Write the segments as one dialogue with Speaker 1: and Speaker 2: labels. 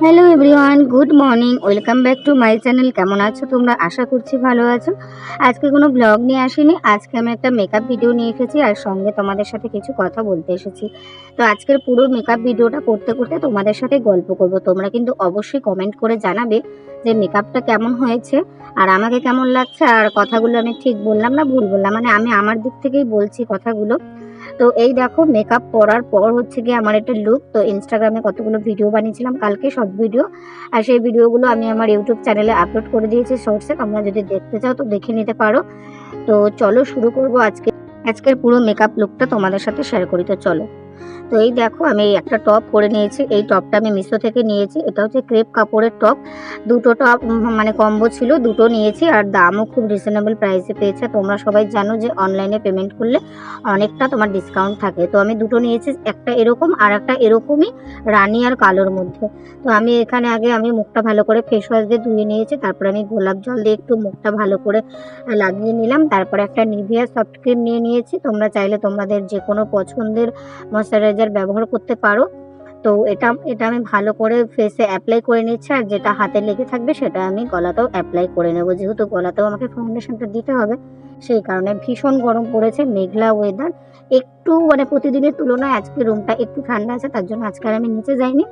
Speaker 1: Hello everyone good morning welcome back to my channel কেমন আছো তোমরা? আশা করছি ভালো আছো। আজকে কোনো ব্লগ নিয়ে আসিনি। আজকে আমি একটা মেকআপ ভিডিও নিয়ে এসেছি আর সঙ্গে তোমাদের সাথে কিছু কথা বলতে এসেছি। তো আজকের পুরো মেকআপ ভিডিওটা করতে করতে তোমাদের সাথে গল্প করব। তোমরা কিন্তু অবশ্যই কমেন্ট করে জানাবে যে মেকআপটা কেমন হয়েছে আর আমাকে কেমন লাগছে আর কথাগুলো আমি ঠিক বললাম না ভুল বললাম। মানে আমি আমার দিক থেকেই বলছি কথাগুলো। তো এই দেখো মেকআপ করার পর হচ্ছে গিয়ে আমার একটা লুক তো ইনস্টাগ্রামে কতগুলো ভিডিও বানিয়েছিলাম, কালকে সব ভিডিও আর সেই ভিডিওগুলো আমি আমার ইউটিউব চ্যানেলে আপলোড করে দিয়েছি শর্টসে তোমরা যদি দেখতে চাও তো দেখে নিতে পারো। তো চলো শুরু করব আজকে, আজকের পুরো মেকআপ লুকটা তোমাদের সাথে শেয়ার করি, তো চলো। তো এই দেখো, আমি একটা টপ করে নিয়েছি। এই টপটা আমি মিশো থেকে নিয়েছি। এটা হচ্ছে ক্রেপ কাপড়ের টপ দুটো টপ মানে কম্বো ছিল, দুটো নিয়েছি। আর দামও খুব রিজনেবল প্রাইসে পেয়েছে। তোমরা সবাই জানো যে অনলাইনে পেমেন্ট করলে অনেকটা তোমার ডিসকাউন্ট থাকে। তো আমি দুটো নিয়েছি, একটা এরকম আর একটা এরকমই রানি আর কালোর মধ্যে। তো আমি এখানে আগে আমি মুখটা ভালো করে ফেস ওয়াশ দিয়ে ধুয়ে নিয়েছি। তারপরে আমি গোলাপ জল দিয়ে একটু মুখটা ভালো করে লাগিয়ে নিলাম। তারপরে একটা নিভিয়া সফট ক্রিম নিয়ে নিয়েছি। তোমরা চাইলে তোমাদের যে কোনো পছন্দের ময়শ্চারাইজার ব্যবহার করতে পারো। তো এটা এটা আমি ভালো করে ফেসে অ্যাপ্লাই করে নিচ্ছি আর যেটা হাতে লেগে থাকবে সেটা আমি গলাতেও অ্যাপ্লাই করে নেব। যেহেতু গলাতেও আমাকে ফাউন্ডেশনটা দিতে হবে, সেই কারণে ভীষণ গরম পড়েছে, মেঘলা ওয়েদার একটু মানে প্রতিদিনের তুলনায় আজকে রুমটা একটু ঠান্ডা আছে, তার জন্য আজকে আর আমি নিচে যাইনি।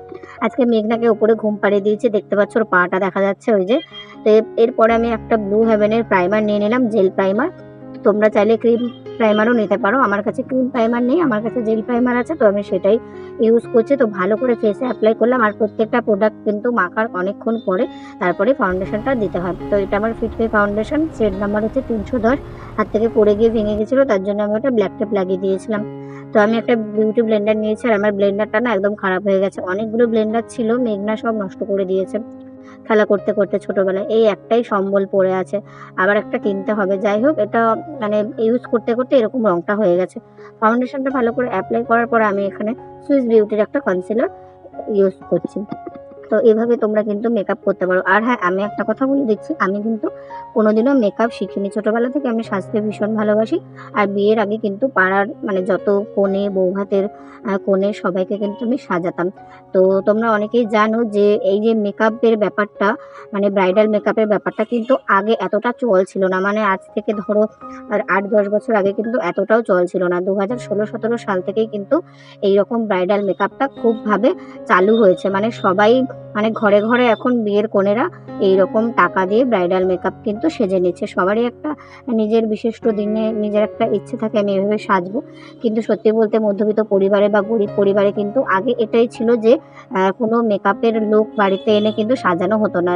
Speaker 1: আজকে মেঘনাকে উপরে ঘুম পাড়িয়ে দিয়েছি, দেখতে পাচ্ছ ওর পাটা দেখা যাচ্ছে ওই যে। তো এরপরে আমি একটা ব্লু হেভেনের প্রাইমার নিয়ে নিলাম জেল প্রাইমার তোমরা চাইলে ক্রিম প্রাইমারও নিতে পারো। আমার কাছে ক্রিম প্রাইমার নেই, আমার কাছে জেল প্রাইমার আছে, তো আমি সেটাই ইউজ করছি। তো ভালো করে ফেসে অ্যাপ্লাই করলাম। আর প্রত্যেকটা প্রোডাক্ট কিন্তু মাখার অনেকক্ষণ পরে তারপরে ফাউন্ডেশনটা দিতে হয়। তো এটা আমার ফিটমি ফাউন্ডেশন সেট নাম্বার হচ্ছে তিনশো দশ। হাত থেকে পড়ে গিয়ে ভেঙে গেছিল, তার জন্য আমি ওটা ব্ল্যাক টেপ লাগিয়ে দিয়েছিলাম। তো আমি একটা বিউটি ব্লেন্ডার নিয়েছি, আর আমার ব্লেন্ডারটা না একদম খারাপ হয়ে গেছে। অনেকগুলো ব্লেন্ডার ছিল, মেঘনা সব নষ্ট করে দিয়েছে। খেলা করতে করতে ছোটবেলায়। এই একটাই সম্বল পড়ে আছে। আবার একটা কিনতে হবে। যাই হোক, এটা মানে ইউজ করতে করতে এরকম রঙটা হয়ে গেছে। ফাউন্ডেশনটা ভালো করে অ্যাপ্লাই করার পরে আমি এখানে সুইস বিউটির একটা কনসিলার ইউজ করছি। তো এভাবে তোমরা কিন্তু মেকআপ করতে পারো। আর হ্যাঁ আমি একটা কথা বলে দিচ্ছি, আমি কিন্তু কোনোদিনও মেকআপ শিখিনি। ছোটোবেলা থেকে আমি সাজতে ভীষণ ভালোবাসি। আর বিয়ের আগে কিন্তু পাড়ার মানে যত কোণে বৌভাতের কোণে সবাইকে কিন্তু আমি সাজাতাম। তো তোমরা অনেকেই জানো যে এই যে মেকআপের ব্যাপারটা মানে ব্রাইডাল মেকআপের ব্যাপারটা কিন্তু আগে এতটা চল ছিল না। মানে আজ থেকে ধরো, আর আট, দশ বছর আগে কিন্তু এতটাও চল ছিল না। দু হাজার ষোলো, সতেরো সাল থেকেই কিন্তু এই রকম ব্রাইডাল মেকআপটা খুবভাবে চালু হয়েছে। মানে সবাই মানে ঘরে ঘরে এখন বিয়ের কোণেরা এইরকম টাকা দিয়ে ব্রাইডাল মেকআপ কিন্তু সেজে নিচ্ছে। সবারই একটা নিজের বিশিষ্ট দিনে নিজের একটা ইচ্ছে থাকে, আমি এভাবে সাজবো। কিন্তু সত্যি বলতে মধ্যবিত্ত পরিবারে বা গরিব পরিবারে কিন্তু আগে এটাই ছিল যে কোনো মেকআপের লোক বাড়িতে এনে কিন্তু সাজানো হতো না।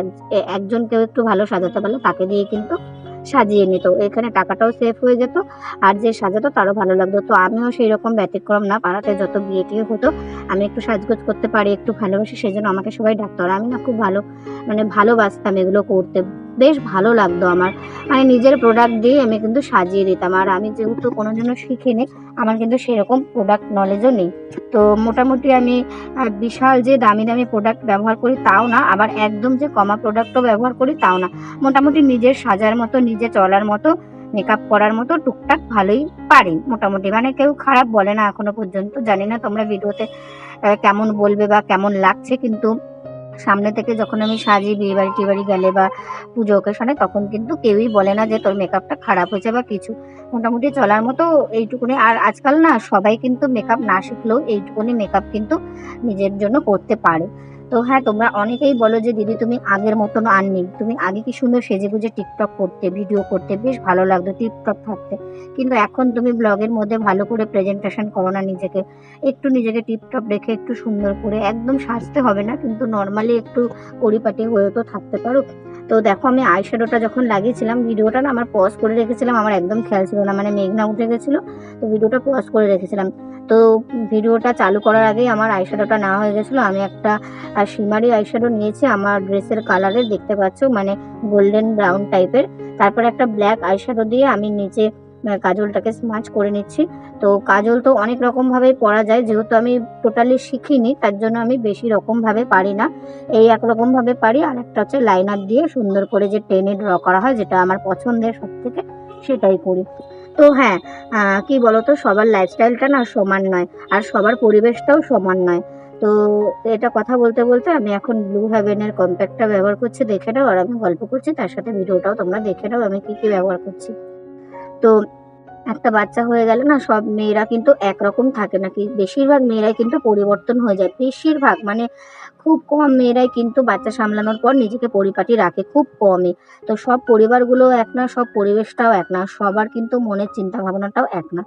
Speaker 1: একজন কেউ একটু ভালো সাজাতে পারল, তাকে দিয়ে কিন্তু সাজিয়ে নিত। এখানে টাকাটাও সেফ হয়ে যেত আর যে সাজাতো তারও ভালো লাগতো। তো আমিও সেই রকম ব্যতিক্রম না, পাড়াতে যত বিয়ে টিয়ে হতো, আমি একটু সাজগোজ করতে পারি, একটু ভালোবাসি সেই জন্য আমাকে সবাই ডাকতো। আর আমি না খুব ভালো মানে ভালোবাসতাম এগুলো করতে। বেশ ভালো লাগতো আমার। মানে নিজের প্রোডাক্ট দিয়ে আমি কিন্তু সাজিয়ে দিতাম আর আমি যেহেতু কোনো জন্য শিখিনি, আমার কিন্তু সেরকম প্রোডাক্ট নলেজও নেই। তো মোটামুটি আমি বিশাল যে দামি দামি প্রোডাক্ট ব্যবহার করি তাও না, আবার একদম যে কমা প্রোডাক্টও ব্যবহার করি তাও না। মোটামুটি নিজের সাজার মতো, নিজে চলার মতো মেকআপ করার মতো টুকটাক ভালোই পারি মোটামুটি। মানে কেউ খারাপ বলে না এখনও পর্যন্ত। জানি না তোমরা ভিডিওতে কেমন বলবে বা কেমন লাগছে, কিন্তু সামনে থেকে যখন আমি সাজি বিয়ে বাড়ি টিয়ে বাড়ি গেলে বা পুজো ওকেশনে তখন কিন্তু কেউই বলে না যে তোর মেকআপটা খারাপ হয়েছে বা কিছু। মোটামুটি চলার মতো এইটুকুনি। আর আজকাল না সবাই কিন্তু মেকআপ না শিখলেও এইটুকুনি মেকআপ কিন্তু নিজের জন্য করতে পারে। তো হ্যাঁ তোমরা অনেকেই বলো যে, দিদি, তুমি আগের মতন আর নেই। তুমি আগে কি সুন্দর সেজে গুজে টিকটক করতে, ভিডিও করতে? বেশ ভালো লাগতো টিকটক থাকতে। কিন্তু এখন তুমি ব্লগের মধ্যে ভালো করে প্রেজেন্টেশন করো না নিজেকে। একটু নিজেকে টিপটপ রেখে একটু সুন্দর করে একদম সাজতে হবে না। কিন্তু নর্মালি একটু পরিপাটি হয়ে তো থাকতে পারো। তো দেখো আমি আই শ্যাডোটা যখন লাগিয়েছিলাম, ভিডিওটা না আমার পজ করে রেখেছিলাম, আমার একদম খেয়াল ছিল না মানে মেঘনা উঠে গেছিল, তো ভিডিওটা পজ করে রেখেছিলাম। তো ভিডিওটা চালু করার আগেই আমার আই শ্যাডোটা নেওয়া হয়ে গেছিল। আমি একটা সিমারি আই শ্যাডো নিয়েছি, আমার ড্রেসের কালারের দেখতে পাচ্ছ মানে গোল্ডেন ব্রাউন টাইপের তারপর একটা ব্ল্যাক আই শ্যাডো দিয়ে আমি নিচে কাজলটাকে স্মাচ করে নিচ্ছি। তো কাজল তো অনেক রকমভাবেই পরা যায়, যেহেতু আমি টোটালি শিখিনি, তার জন্য আমি বেশি রকমভাবে পারি না। এই এক রকমভাবে পারি, আর একটা হচ্ছে লাইনার দিয়ে সুন্দর করে যে টেনে ড্র করা হয়, যেটা আমার পছন্দের সব থেকে সেটাই করি। তো হ্যাঁ কি বলতো, সবার লাইফস্টাইলটা না সমান নয়, আর সবার পরিবেশটাও সমান নয়। তো এটা কথা বলতে বলতে আমি এখন ব্লু হ্যাভেনের কম্প্যাক্টটা ব্যবহার করছি, দেখে নাও, আর আমি গল্প করছি, তার সাথে ভিডিওটাও তোমরা দেখে নাও, আমি কি কি ব্যবহার করছি। তো একটা বাচ্চা হয়ে গেলে না সব মেয়েরা কিন্তু একরকম থাকে না কি বেশিরভাগ মেয়েরাই কিন্তু পরিবর্তন হয়ে যায়। বেশিরভাগ মানে খুব কম মেয়েরাই কিন্তু বাচ্চা সামলানোর পর নিজেকে পরিপাটি রাখে, খুব কমই। তো সব পরিবারগুলো এক না, সব পরিবেশটাও এক না, সবার কিন্তু মনের চিন্তা ভাবনাটাও এক না।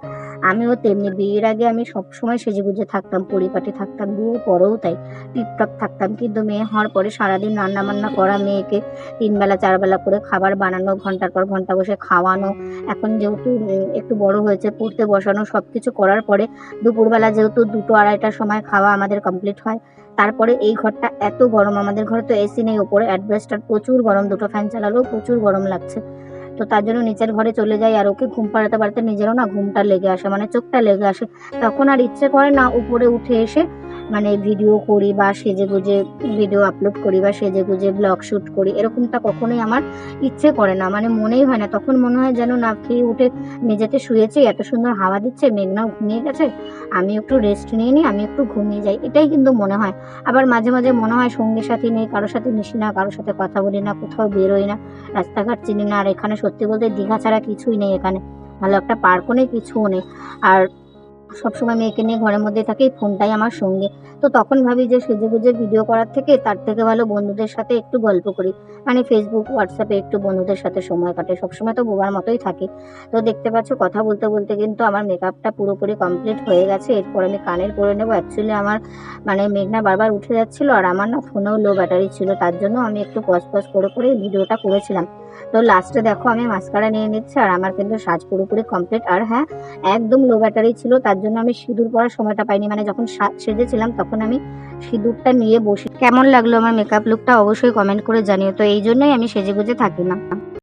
Speaker 1: আমিও তেমনি বিয়ের আগে আমি সবসময় সেজেগুজে থাকতাম, পরিপাটি থাকতাম, বিয়ের পরেও তাই। টিপটপ থাকতাম, কিন্তু মেয়ে হওয়ার পরে সারাদিন রান্না বান্না করা মেয়েকে, তিনবেলা, চারবেলা করে খাবার বানানো, ঘণ্টার পর ঘণ্টা বসে খাওয়ানো, এখন যেহেতু একটু বড় হয়েছে, পড়তে বসানো সব কিছু করার পরে দুপুরবেলা যেহেতু দুটো আড়াইটার সময় খাওয়া আমাদের কমপ্লিট হয় তারপরে এই ঘরটা এত গরম, আমাদের ঘরে তো এসি নেই ওপরে অ্যাডভেস্টার প্রচুর গরম, দুটো ফ্যান চালালেও প্রচুর গরম লাগছে। তো তার জন্য নিচের ঘরে চলে যাই আর ওকে ঘুম পাড়াতে পারতে নিজেরও না ঘুমটা লেগে আসে মানে চোখটা লেগে আসে। তখন আর ইচ্ছে করে না উপরে উঠে এসে মানে ভিডিও করি বা সেজে গুজে ভিডিও আপলোড করি বা সেজে গুজে ব্লগ শ্যুট করি, এরকমটা কখনোই আমার ইচ্ছে করে না। মানে মনেই হয় না, তখন মনে হয় যেন না খেয়ে উঠে মেঝেতে শুয়েছি, এত সুন্দর হাওয়া দিচ্ছে, মেঘনাও ঘুমিয়ে গেছে, আমি একটু রেস্ট নিয়ে নিই, আমি একটু ঘুমিয়ে যাই, এটাই কিন্তু মনে হয়। আবার মাঝে মাঝে মনে হয় সঙ্গী সাথী নেই, কারোর সাথে মিশি না, কারোর সাথে কথা বলি না, কোথাও বেরোই না, রাস্তাঘাট চিনি না, আর এখানে সত্যি বলতে দীঘা ছাড়া কিছুই নেই এখানে, ভালো একটা পার্কও নেই, কিছুও নেই। আর সবসময় মেয়েকে নিয়ে ঘরের মধ্যে থাকি ফোনটাই আমার সঙ্গে। তো তখন ভাবি যে সেজে গুজে ভিডিও করার থেকে তার থেকে ভালো বন্ধুদের সাথে একটু গল্প করি। মানে ফেসবুক হোয়াটসঅ্যাপে একটু বন্ধুদের সাথে সময় কাটে, সবসময় তো বোবার মতোই থাকি। তো দেখতে পাচ্ছ কথা বলতে বলতে কিন্তু আমার মেকআপটা পুরোপুরি কমপ্লিট হয়ে গেছে। এরপর আমি কানের পরে নেব। অ্যাকচুয়ালি আমার মানে মেঘনা বারবার উঠে যাচ্ছিল আর আমার না ফোনেও লো ব্যাটারি ছিল। তার জন্য আমি একটু পজ পজ করে করে ভিডিওটা করেছিলাম। তো লাস্টে দেখো আমি মাস্কারা নিয়ে নিচ্ছি, আর আমার কিন্তু সাজ পুরোপুরি কমপ্লিট আর হ্যাঁ একদম লো ব্যাটারি ছিল, তার জন্য আমি সিঁদুর পরার সময়টা পাইনি। মানে যখন সাজ সেজেছিলাম, তখন আমি সিঁদুরটা নিয়ে বসি। কেমন লাগল আমার মেকআপ লুকটা অবশ্যই কমেন্ট করে জানিও। তো এই জন্যই আমি সেজে গুজে থাকি না।